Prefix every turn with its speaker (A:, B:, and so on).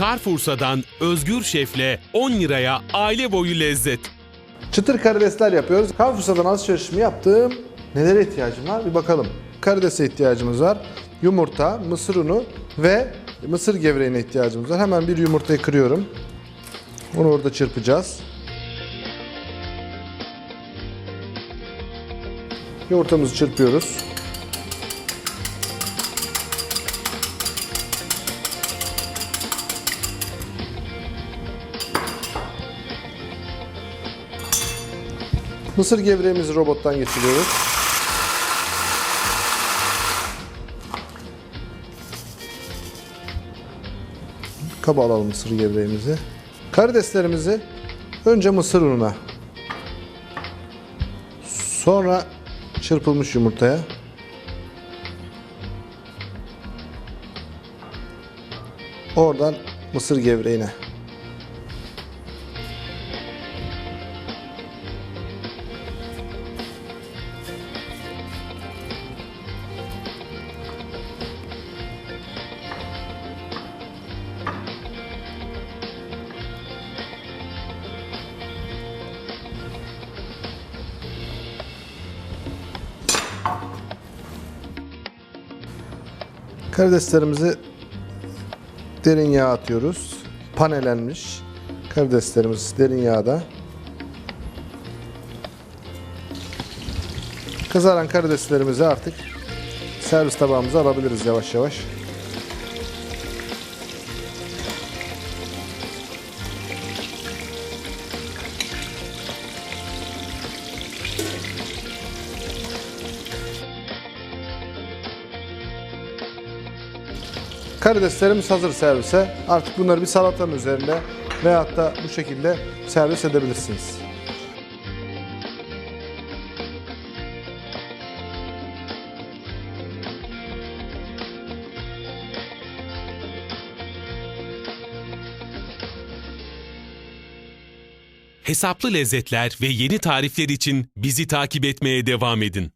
A: Carrefour'dan Özgür Şef'le 10 liraya aile boyu lezzet.
B: Çıtır karidesler yapıyoruz. Carrefour'dan alışverişimi yaptım. Nelere ihtiyacım var bir bakalım. Karidese ihtiyacımız var. Yumurta, mısır unu ve mısır gevreğine ihtiyacımız var. Hemen bir yumurtayı kırıyorum. Onu orada çırpacağız. Yumurtamızı çırpıyoruz. Mısır gevreğimizi robottan geçiriyoruz. Kaba alalım mısır gevreğimizi. Karideslerimizi önce mısır ununa. Sonra çırpılmış yumurtaya. Oradan mısır gevreğine. Karideslerimizi derin yağ atıyoruz. Panelenmiş karideslerimiz derin yağda. Kızaran karideslerimizi artık servis tabağımıza alabiliriz yavaş yavaş. Karideslerimiz hazır servise. Artık bunları bir salatanın üzerinde veyahut da bu şekilde servis edebilirsiniz.
A: Hesaplı lezzetler ve yeni tarifler için bizi takip etmeye devam edin.